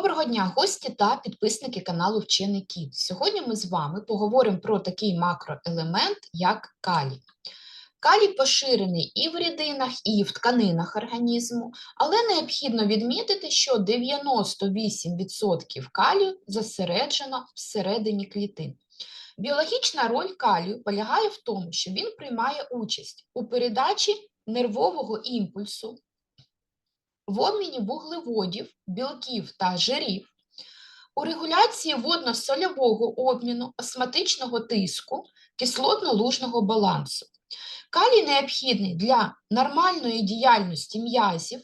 Доброго дня, гості та підписники каналу Вчений Кіт. Сьогодні ми з вами поговоримо про такий макроелемент, як калій. Калій поширений і в рідинах, і в тканинах організму, але необхідно відмітити, що 98% калію зосереджено всередині клітин. Біологічна роль калію полягає в тому, що він приймає участь у передачі нервового імпульсу в обміні вуглеводів, білків та жирів, у регуляції водно-сольового обміну, осматичного тиску, кислотно-лужного балансу. Калій необхідний для нормальної діяльності м'язів,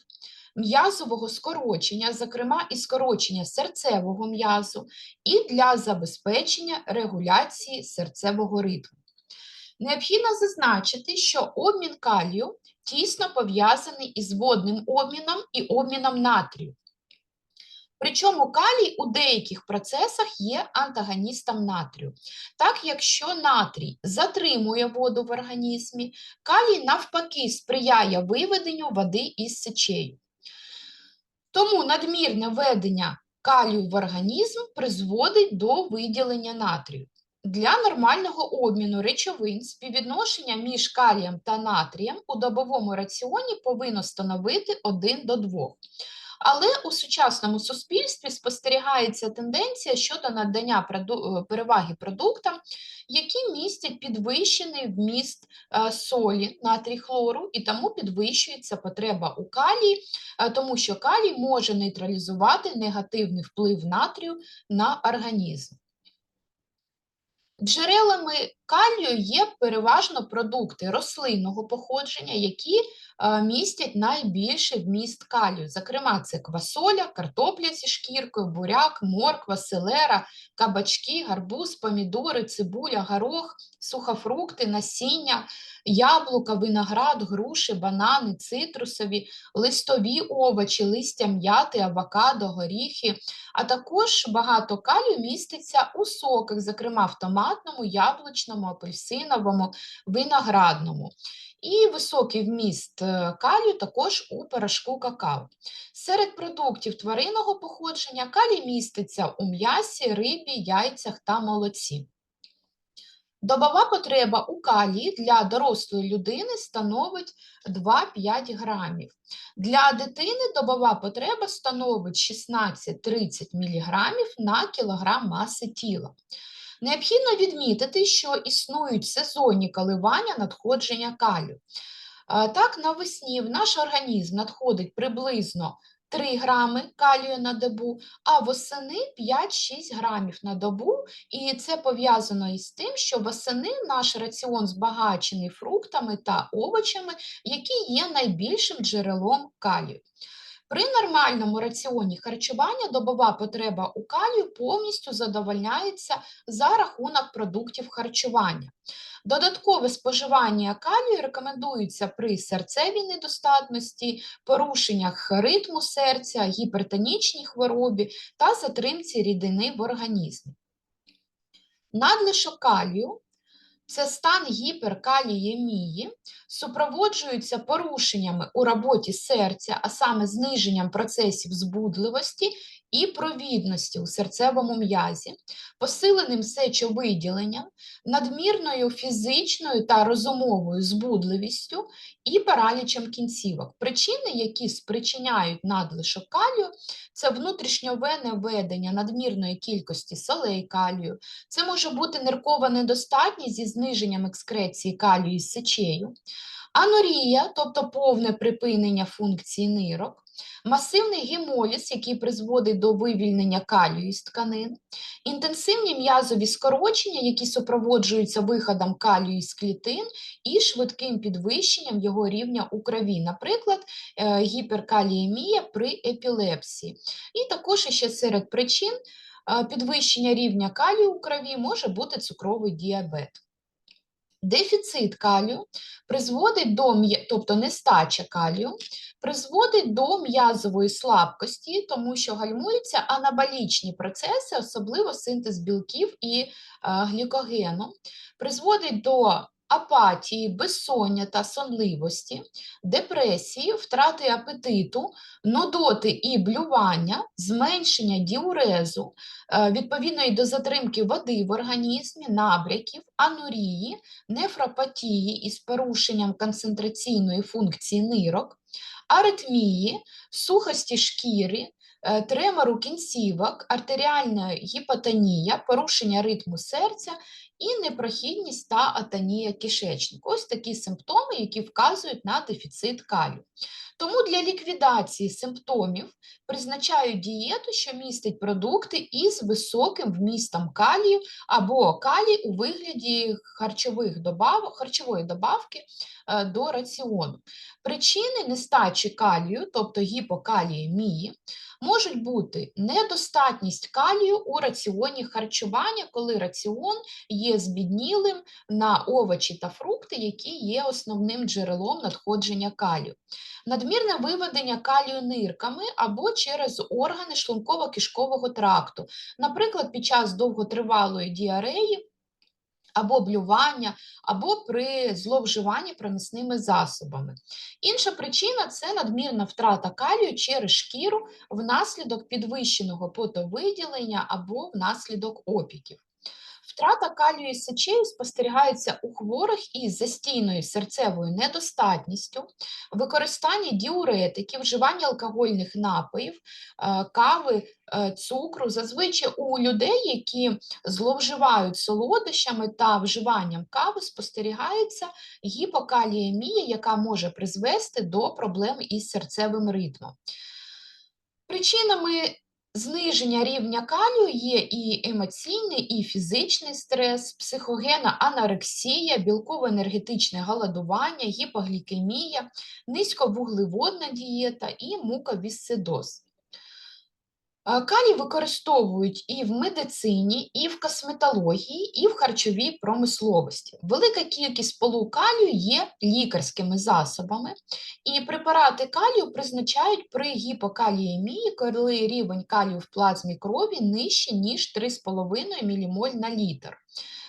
м'язового скорочення, зокрема і скорочення серцевого м'язу, і для забезпечення регуляції серцевого ритму. Необхідно зазначити, що обмін калію тісно пов'язаний із водним обміном і обміном натрію. Причому калій у деяких процесах є антагоністом натрію. Так, якщо натрій затримує воду в організмі, калій навпаки сприяє виведенню води із сечею. Тому надмірне введення калію в організм призводить до виділення натрію. Для нормального обміну речовин співвідношення між калієм та натрієм у добовому раціоні повинно становити 1 до 2. Але у сучасному суспільстві спостерігається тенденція щодо надання е, переваги продуктам, які містять підвищений вміст е, солі натрій хлору, і тому підвищується потреба у калії, е, тому що калій може нейтралізувати негативний вплив натрію на організм. Джерелами калію є переважно продукти рослинного походження, які е, містять найбільший вміст калію. Зокрема, це квасоля, картопля зі шкіркою, буряк, морква, селера, кабачки, гарбуз, помідори, цибуля, горох, сухофрукти, насіння, яблука, виноград, груші, банани, цитрусові, листові овочі, листя м'яти, авокадо, горіхи, а також багато калію міститься у соках, зокрема в томатному, яблучному, апельсиновому, виноградному. І високий вміст е, калію також у порошку какао. Серед продуктів тваринного походження калій міститься у м'ясі, рибі, яйцях та молоці. Добова потреба у калії для дорослої людини становить 2-5 грамів. Для дитини добова потреба становить 16-30 мг на кілограм маси тіла. Необхідно відмітити, що існують сезонні коливання надходження калію. Так, навесні в наш організм надходить приблизно 3 грами калію на добу, а восени 5-6 грамів на добу. І це пов'язано із тим, що восени наш раціон збагачений фруктами та овочами, які є найбільшим джерелом калію. При нормальному раціоні харчування добова потреба у калію повністю задовольняється за рахунок продуктів харчування. Додаткове споживання калію рекомендується при серцевій недостатності, порушеннях ритму серця, гіпертонічній хворобі та затримці рідини в організмі. Надлишок калію це стан гіперкаліємії, супроводжується порушеннями у роботі серця, а саме зниженням процесів збудливості і провідності у серцевому м'язі, посиленим сечовиділенням, надмірною фізичною та розумовою збудливістю і паралічем кінцівок. Причини, які спричиняють надлишок калію, це внутрішньовене введення надмірної кількості солей калію, це може бути ниркова недостатність зі зниженням екскреції калію із сечею, анорія, тобто повне припинення функції нирок, масивний гемоліз, який призводить до вивільнення калію із тканин, інтенсивні м'язові скорочення, які супроводжуються виходом калію із клітин і швидким підвищенням його рівня у крові, наприклад, е, гіперкаліємія при епілепсії. І також ще серед причин е, підвищення рівня калію у крові може бути цукровий діабет. Дефіцит калію призводить до тобто нестача калію, призводить до м'язової слабкості, тому що гальмуються анаболічні процеси, особливо синтез білків і е, глікогену, призводить до апатії, безсоння та сонливості, депресії, втрати апетиту, нудоти і блювання, зменшення діурезу, е, відповідно і до затримки води в організмі, набряків, анурії, нефропатії із порушенням концентраційної функції нирок, аритмії, сухості шкіри, е, тремору кінцівок, артеріальна гіпотонія, порушення ритму серця і непрохідність та атонія кишечника. Ось такі симптоми, які вказують на дефіцит калію. Тому для ліквідації симптомів призначають дієту, що містить продукти із високим вмістом калію або калій у вигляді харчових добавок, харчової добавки е, до раціону. Причини нестачі калію, тобто гіпокаліємії, можуть бути недостатність калію у раціоні харчування, коли раціон є збіднілим на овочі та фрукти, які є основним джерелом надходження калію. Надмірне виведення калію нирками або через органи шлунково-кишкового тракту, наприклад, під час довготривалої діареї або блювання, або при зловживанні пронисними засобами. Інша причина це надмірна втрата калію через шкіру внаслідок підвищеного потовиділення або внаслідок опіків. Втрата калію із сечею спостерігається у хворих із застійною серцевою недостатністю, використання діуретиків, вживання алкогольних напоїв, е, кави, е, цукру. Зазвичай у людей, які зловживають солодощами та вживанням кави, спостерігається гіпокаліємія, яка може призвести до проблем із серцевим ритмом. Причинами Зниження рівня калію є і емоційний, і фізичний стрес, психогенна анорексія, білково-енергетичне голодування, гіпоглікемія, низьковуглеводна дієта і муковісцидоз. Калій використовують і в медицині, і в косметології, і в харчовій промисловості. Велика кількість сполук калію є лікарськими засобами, і препарати калію призначають при гіпокаліємії, коли рівень калію в плазмі крові нижче, ніж 3,5 ммоль на літр.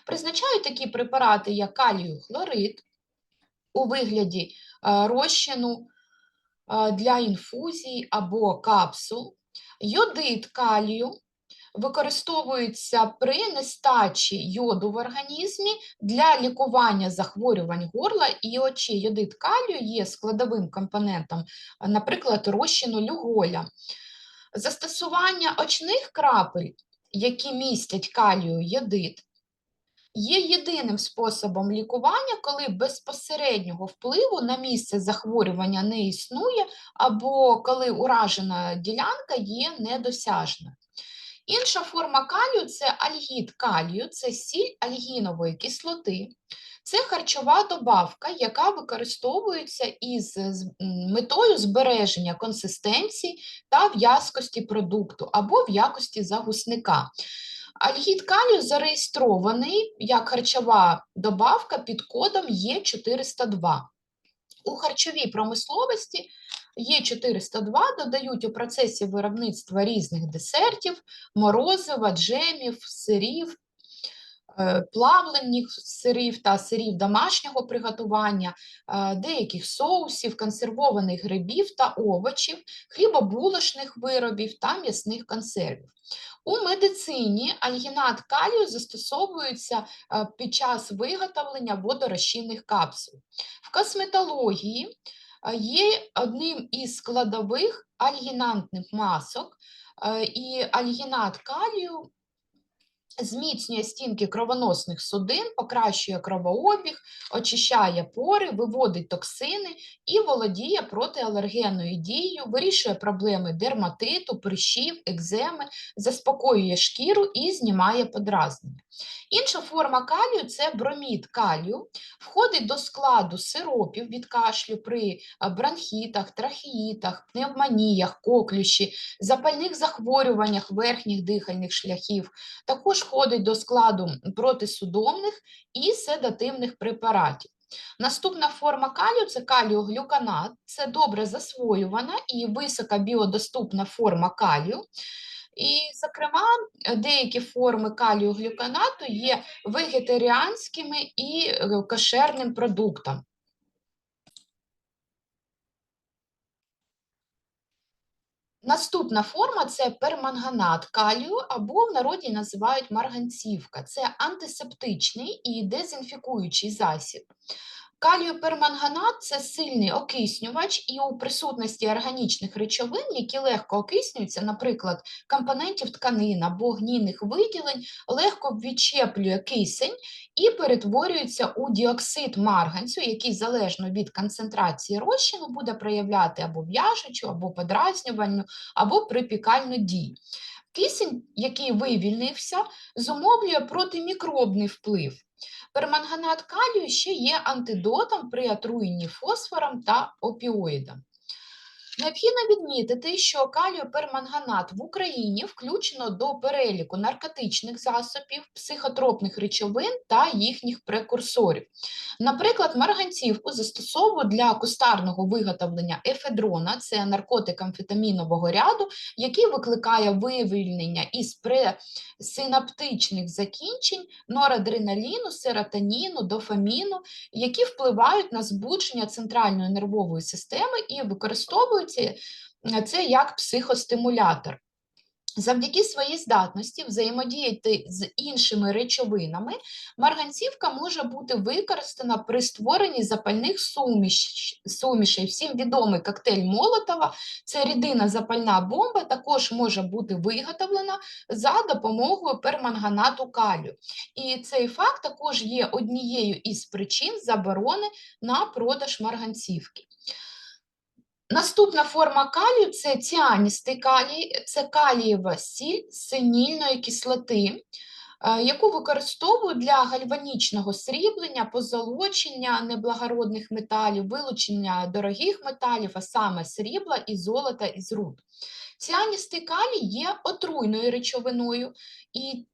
Призначають такі препарати, як калію хлорид у вигляді розчину для інфузії або капсул. Йодид калію використовується при нестачі йоду в організмі для лікування захворювань горла і очей. Йодид калію є складовим компонентом, наприклад, розчину люголя. Застосування очних крапель, які містять калію йодид, є єдиним способом лікування, коли безпосереднього впливу на місце захворювання не існує, або коли уражена ділянка є недосяжною. Інша форма калію це альгід калію, це сіль альгінової кислоти. Це харчова добавка, яка використовується із метою збереження консистенції та в'язкості продукту або в якості загусника. Альгід калію зареєстрований як харчова добавка під кодом Е402. У харчовій промисловості Е402 додають у процесі виробництва різних десертів, морозива, джемів, сирів, Е, плавлених сирів та сирів домашнього приготування, е, деяких соусів, консервованих грибів та овочів, хлібобулошних виробів та м'ясних консервів. У медицині альгінат калію застосовується е, під час виготовлення водорозчинних капсул. В косметології є одним із складових альгінантних масок, і альгінат калію Зміцнює стінки кровоносних судин, покращує кровообіг, очищає пори, виводить токсини і володіє протиалергенною дією, вирішує проблеми дерматиту, прищів, екземи, заспокоює шкіру і знімає подразнення. Інша форма калію це бромід калію, входить до складу сиропів від кашлю при бронхітах, трахеїтах, пневмоніях, коклюші, запальних захворюваннях верхніх дихальних шляхів. Також входить до складу протисудомних і седативних препаратів. Наступна форма калію це каліоглюканат, це добре засвоювана і висока біодоступна форма калію. І, зокрема, деякі форми калію глюконату є вегетаріанськими і е, кошерним продуктом. Наступна форма це перманганат калію, або в народі називають марганцівка. Це антисептичний і дезінфікуючий засіб. Каліоперманганат це сильний окиснювач, і у присутності органічних речовин, які легко окиснюються, наприклад, компонентів тканин або гнійних виділень, легко відчеплює кисень і перетворюється у діоксид марганцю, який залежно від концентрації розчину буде проявляти або в'яжучу, або подразнювальну, або припікальну дію. Кисень, який вивільнився, зумовлює протимікробний вплив. Перманганат калію ще є антидотом при отруєнні фосфором та опіоїдом. Необхідно відмітити, що каліоперманганат в Україні включено до переліку наркотичних засобів, психотропних речовин та їхніх прекурсорів. Наприклад, марганцівку застосовують для кустарного виготовлення ефедрона, це наркотик амфетамінового ряду, який викликає вивільнення із пресинаптичних закінчень норадреналіну, серотоніну, дофаміну, які впливають на збудження центральної нервової системи і використовують використовується це як психостимулятор. Завдяки своїй здатності взаємодіяти з іншими речовинами, марганцівка може бути використана при створенні запальних суміш, сумішей. Всім відомий коктейль Молотова, це рідина запальна бомба, також може бути виготовлена за допомогою перманганату калію. І цей факт також є однією із причин заборони на продаж марганцівки. Наступна форма калію це ціаністий калій, це калієва сіль синільної кислоти, е, яку використовують для гальванічного сріблення, позолочення неблагородних металів, вилучення дорогих металів, а саме срібла і золота із руд. Ціаністий калій є отруйною речовиною, і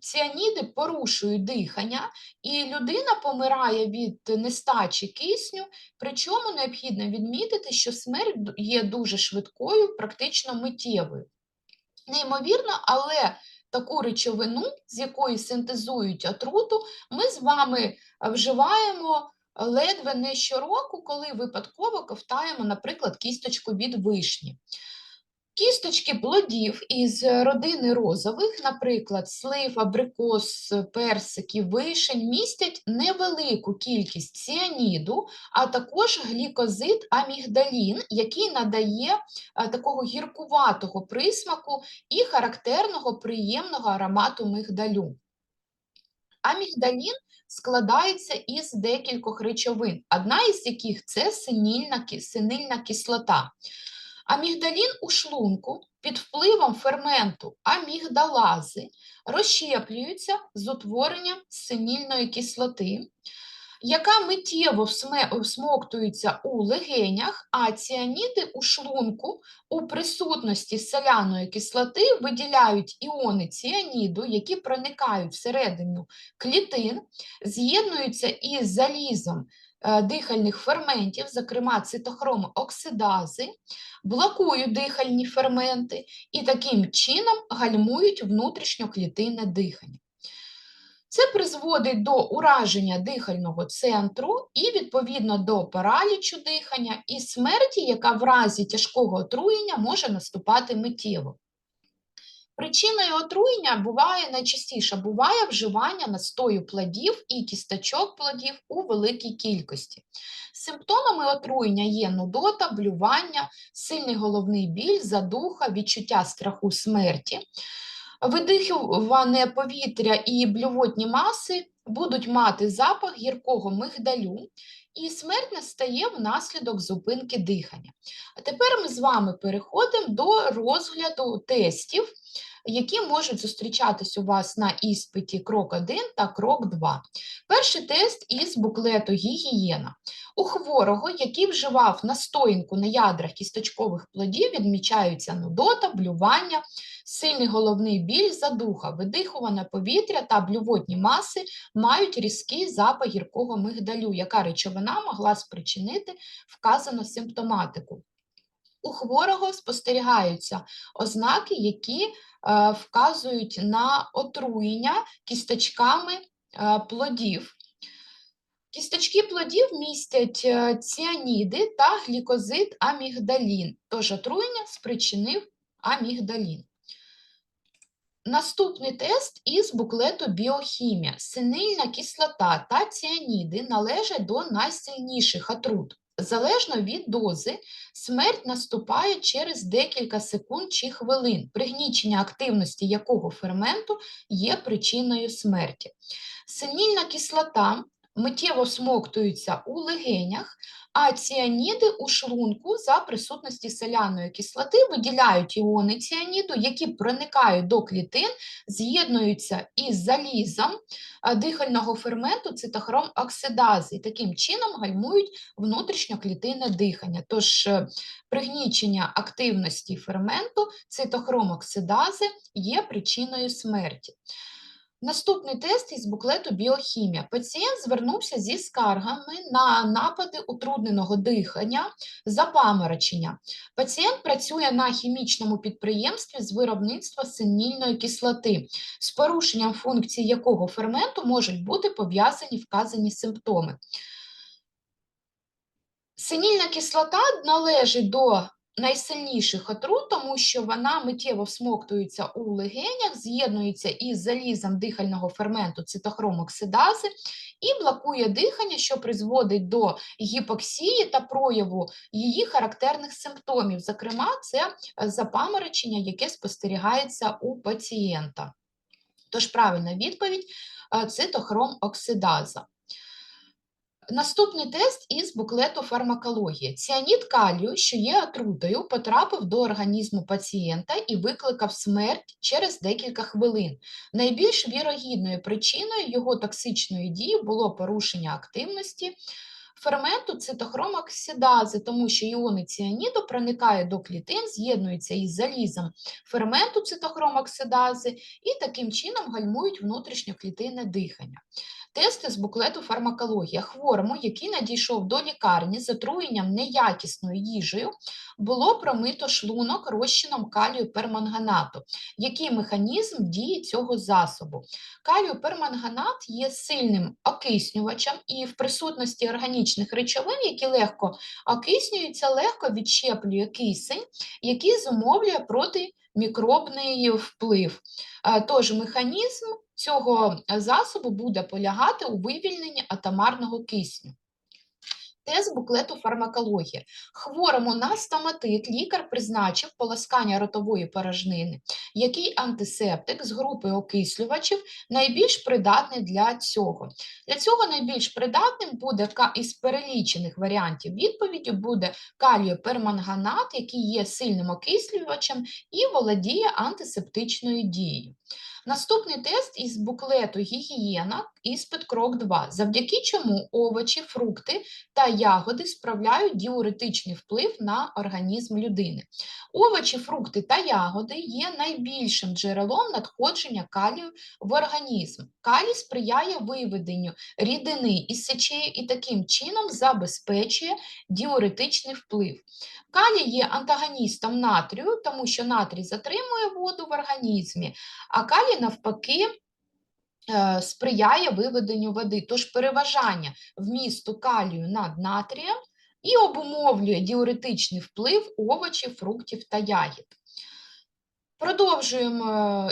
ціаніди порушують дихання, і людина помирає від нестачі кисню, причому необхідно відмітити, що смерть є дуже швидкою, практично миттєвою. Неймовірно, але таку речовину, з якої синтезують отруту, ми з вами вживаємо ледве не щороку, коли випадково ковтаємо, наприклад, кісточку від вишні. Кісточки плодів із родини розових, наприклад, слив, абрикос, персиків, вишень, містять невелику кількість ціаніду, а також глікозид амігдалін, який надає такого гіркуватого присмаку і характерного приємного аромату мигдалю. Амігдалін складається із декількох речовин, одна із яких це синильна, синильна кислота. Амігдалін у шлунку під впливом ферменту амігдалази розщеплюється з утворенням синільної кислоти, яка миттєво всмоктується у легенях, а ціаніди у шлунку у присутності соляної кислоти виділяють іони ціаніду, які проникають всередину клітин, з'єднуються із залізом дихальних ферментів, зокрема цитохром оксидази, блокують дихальні ферменти і таким чином гальмують внутрішньоклітинне дихання. Це призводить до ураження дихального центру і, відповідно, до паралічу дихання і смерті, яка в разі тяжкого отруєння може наступати миттєво. Причиною отруєння буває найчастіше буває вживання настою плодів і кісточок плодів у великій кількості. Симптомами отруєння є нудота, блювання, сильний головний біль, задуха, відчуття страху смерті. Видихуване повітря і блювотні маси будуть мати запах гіркого мигдалю, і смерть настає внаслідок зупинки дихання. А тепер ми з вами переходимо до розгляду тестів, які можуть зустрічатись у вас на іспиті крок 1 та крок 2. Перший тест із буклету гігієна. У хворого, який вживав настоянку на ядрах кісточкових плодів, відмічаються нудота, блювання, сильний головний біль, задуха, видихуване повітря та блювотні маси мають різкий запах гіркого мигдалю, яка речовина могла спричинити вказану симптоматику. у хворого спостерігаються ознаки, які е, вказують на отруєння кісточками е, плодів. Кісточки плодів містять е, ціаніди та глікозид амігдалін, тож отруєння спричинив амігдалін. Наступний тест із буклету Біохімія. Синильна кислота та ціаніди належать до найсильніших отрут. Залежно від дози, смерть наступає через декілька секунд чи хвилин, пригнічення активності якого ферменту є причиною смерті. Синільна кислота миттєво всмоктується у легенях, а ціаніди у шлунку за присутності соляної кислоти виділяють іони ціаніду, які проникають до клітин, з'єднуються із залізом дихального ферменту цитохром оксидази і таким чином гальмують внутрішньоклітинне дихання. Тож е, пригнічення активності ферменту цитохром оксидази є причиною смерті. Наступний тест із буклету Біохімія. Пацієнт звернувся зі скаргами на напади утрудненого дихання, запаморочення. Пацієнт працює на хімічному підприємстві з виробництва синільної кислоти, з порушенням функції якого ферменту можуть бути пов'язані вказані симптоми. Синільна кислота належить до найсильніших отрут, тому що вона миттєво всмоктується у легенях, з'єднується із залізом дихального ферменту цитохромоксидази і блокує дихання, що призводить до гіпоксії та прояву її характерних симптомів. Зокрема, це е, запаморочення, яке спостерігається у пацієнта. Тож правильна відповідь е, цитохром оксидаза. Наступний тест із буклету фармакології. Ціанід калію, що є отрутою, потрапив до організму пацієнта і викликав смерть через декілька хвилин. Найбільш вірогідною причиною його токсичної дії було порушення активності ферменту цитохромоксидази, тому що іони ціаніду проникають до клітин, з'єднуються із залізом ферменту цитохромоксидази і таким чином гальмують внутрішньоклітинне дихання. Тести з буклету фармакологія хворому, який надійшов до лікарні з отруєнням неякісною їжею, було промито шлунок розчином калію перманганату. Який механізм дії цього засобу? Калію перманганат є сильним окиснювачем і в присутності органічних речовин, які легко окиснюються, легко відщеплює кисень, який зумовлює протимікробний вплив. Е, тож механізм цього засобу буде полягати у вивільненні атомарного кисню. Тест буклету фармакологія. Хворому на стоматит лікар призначив полоскання ротової порожнини, який антисептик з групи окислювачів найбільш придатний для цього. Для цього найбільш придатним буде із перелічених варіантів відповіді буде каліоперманганат, який є сильним окислювачем і володіє антисептичною дією. Наступний тест із буклету гігієна, іспит крок 2, завдяки чому овочі, фрукти та ягоди справляють діуретичний вплив на організм людини. Овочі, фрукти та ягоди є найбільшим джерелом надходження калію в організм. Калій сприяє виведенню рідини із сечею і таким чином забезпечує діуретичний вплив. Калій є антагоністом натрію, тому що натрій затримує воду в організмі, а калій, навпаки, е, сприяє виведенню води. Тож переважання вмісту калію над натрієм і обумовлює діуретичний вплив овочів, фруктів та ягід. Продовжуємо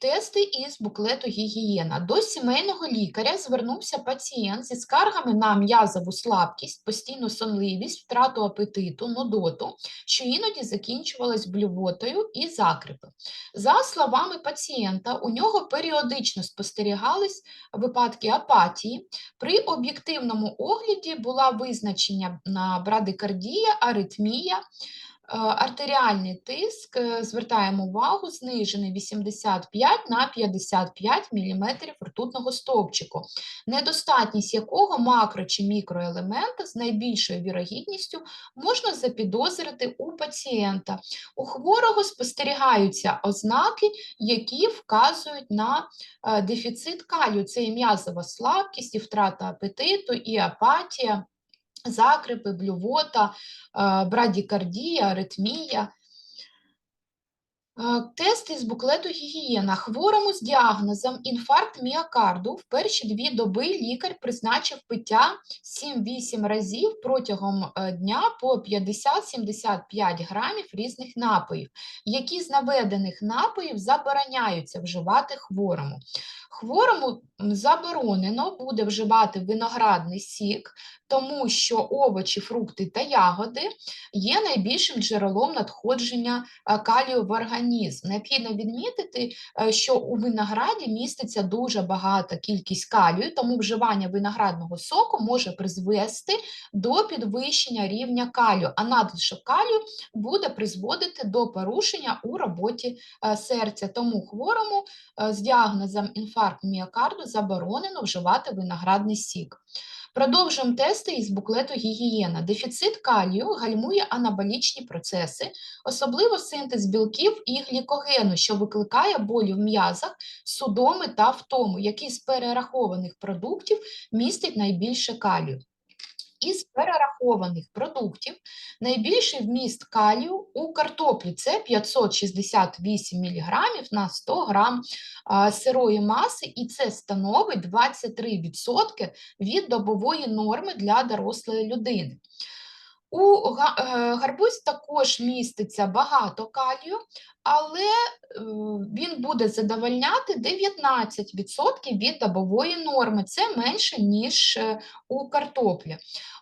Тести із буклету гігієна. До сімейного лікаря звернувся пацієнт зі скаргами на м'язову слабкість, постійну сонливість, втрату апетиту, нудоту, що іноді закінчувалась блювотою і закрипи. За словами пацієнта, у нього періодично спостерігались випадки апатії. При об'єктивному огляді була визначення на брадикардія, аритмія. Е, артеріальний тиск, е, звертаємо увагу, знижений 85 на 55 мм ртутного стовпчику, недостатність якого макро чи мікроелемента з найбільшою вірогідністю можна запідозрити у пацієнта. У хворого спостерігаються ознаки, які вказують на е, дефіцит калію. Це і м'язова слабкість, і втрата апетиту, і апатія закрипи, блювота, е, брадікардія, аритмія. Е, Тест із буклету гігієна. Хворому з діагнозом інфаркт міокарду в перші дві доби лікар призначив пиття 7-8 разів протягом е, дня по 50-75 грамів різних напоїв, які з наведених напоїв забороняються вживати хворому. Хворому заборонено буде вживати виноградний сік, тому що овочі, фрукти та ягоди є найбільшим джерелом надходження е, калію в організм. Необхідно відмітити, е, що у винограді міститься дуже багата кількість калію, тому вживання виноградного соку може призвести до підвищення рівня калію, а надлишок калію буде призводити до порушення у роботі е, серця. Тому хворому з діагнозом інфаркт міокарду заборонено вживати виноградний сік. Продовжуємо тести із буклету гігієна. Дефіцит калію гальмує анаболічні процеси, особливо синтез білків і глікогену, що викликає болі в м'язах, судоми та втому, які з перерахованих продуктів містять найбільше калію. Із перерахованих продуктів найбільший вміст калію у картоплі це 568 мг на 100 г сирої маси, і це становить 23% від добової норми для дорослої людини. У е, гарбуз також міститься багато калію, але е, він буде задовольняти 19% від добової норми. Це менше, ніж е, у картоплі.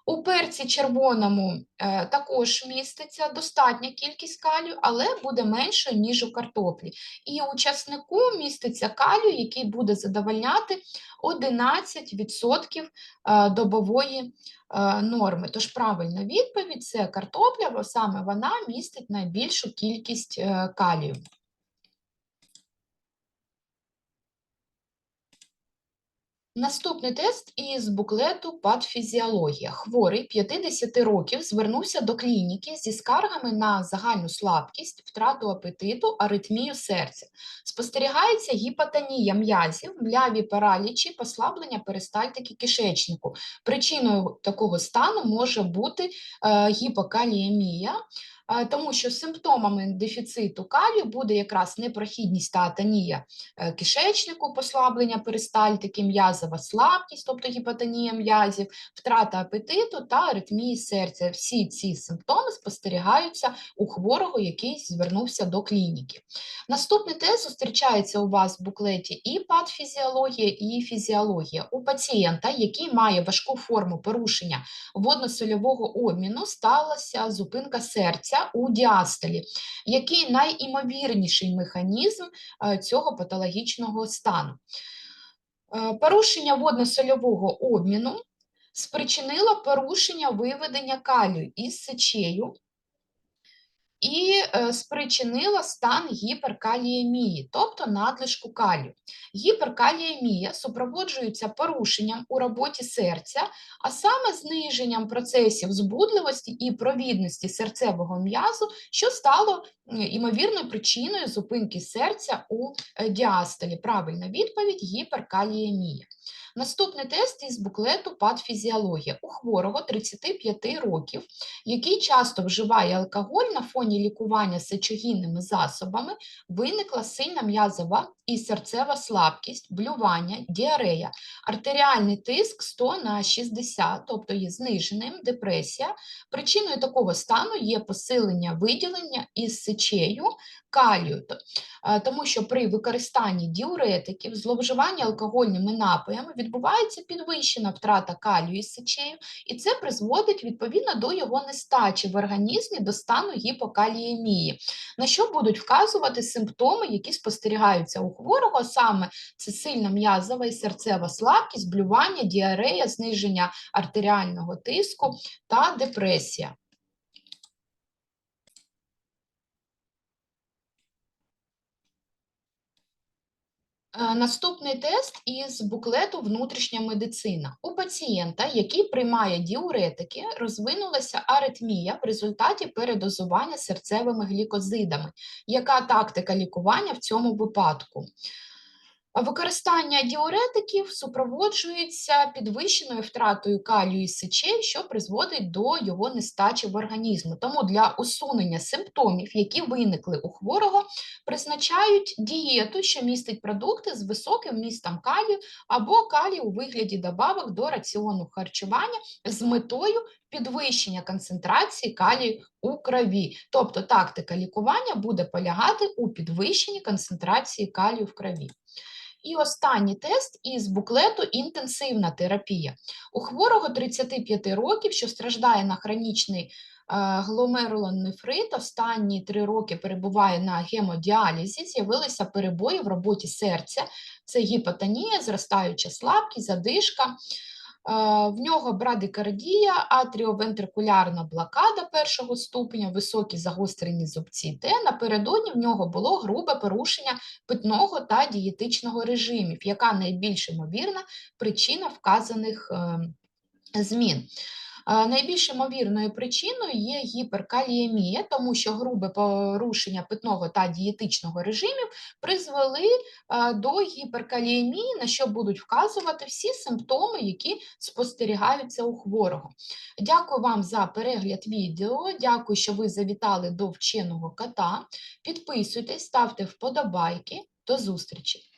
У перці червоному е, також міститься достатня кількість калію, але буде менше, ніж у картоплі. І у часнику міститься калію, який буде задовольняти 11% е, добової е, норми. Тож правильна відповідь це картопля, бо саме вона містить найбільшу кількість калію. Наступний тест із буклету «Патфізіологія». Хворий 50 років звернувся до клініки зі скаргами на загальну слабкість, втрату апетиту, аритмію серця. Спостерігається гіпотонія м'язів, мляві паралічі, послаблення перистальтики кишечнику. Причиною такого стану може бути е, гіпокаліємія, тому що симптомами дефіциту калію буде якраз непрохідність та атонія е, кишечнику, послаблення перистальтики, м'язова слабкість, тобто гіпотонія м'язів, втрата апетиту та аритмії серця. Всі ці симптоми спостерігаються у хворого, який звернувся до клініки. Наступний тест зустрічається у вас в буклеті і патфізіологія, і фізіологія. У пацієнта, який має важку форму порушення водно-сольового обміну, сталася зупинка серця у діастолі, який найімовірніший механізм е, цього патологічного стану. Е, Порушення водно-сольового обміну спричинило порушення виведення калію із сечею і е, спричинило стан гіперкаліємії, тобто надлишку калію. Гіперкаліємія супроводжується порушенням у роботі серця, а саме зниженням процесів збудливості і провідності серцевого м'язу, що стало м, імовірною причиною зупинки серця у е, діастолі. Правильна відповідь гіперкаліємія. Наступний тест із буклету «Патфізіологія» у хворого 35 років, який часто вживає алкоголь на фоні лікування сечогінними засобами, виникла сильна м'язова і серцева слабкість, блювання, діарея, артеріальний тиск 100 на 60, тобто є зниженим, депресія. Причиною такого стану є посилення виділення із сечею калію, е, тому що при використанні діуретиків, зловживання алкогольними напоями відбувається підвищена втрата калію із сечею, і це призводить відповідно до його нестачі в організмі до стану гіпокаліємії, на що будуть вказувати симптоми, які спостерігаються у хворого, саме це сильна м'язова і серцева слабкість, блювання, діарея, зниження артеріального тиску та депресія. Наступний тест із буклету Внутрішня медицина. У пацієнта, який приймає діуретики, розвинулася аритмія в результаті передозування серцевими глікозидами. Яка тактика лікування в цьому випадку? Використання діуретиків супроводжується підвищеною втратою калію і сечей, що призводить до його нестачі в організму. Тому для усунення симптомів, які виникли у хворого, призначають дієту, що містить продукти з високим містом калію або калію у вигляді добавок до раціону харчування з метою підвищення концентрації калію у крові. Тобто тактика лікування буде полягати у підвищенні концентрації калію в крові. І останній тест із буклету інтенсивна терапія. У хворого 35 років, що страждає на хронічний е, гломерулонефрит, останні три роки перебуває на гемодіалізі, з'явилися перебої в роботі серця, це гіпотонія, зростаюча слабкість, задишка. Е, В нього брадикардія, атріовентрикулярна блокада першого ступеня, високі загострені зубці Т. Напередодні в нього було грубе порушення питного та дієтичного режимів, яка найбільш ймовірна причина вказаних е, змін. Найбільш ймовірною причиною є гіперкаліємія, тому що грубе порушення питного та дієтичного режимів призвели до гіперкаліємії, на що будуть вказувати всі симптоми, які спостерігаються у хворого. Дякую вам за перегляд відео. Дякую, що ви завітали до вченого кота. Підписуйтесь, ставте вподобайки. До зустрічі!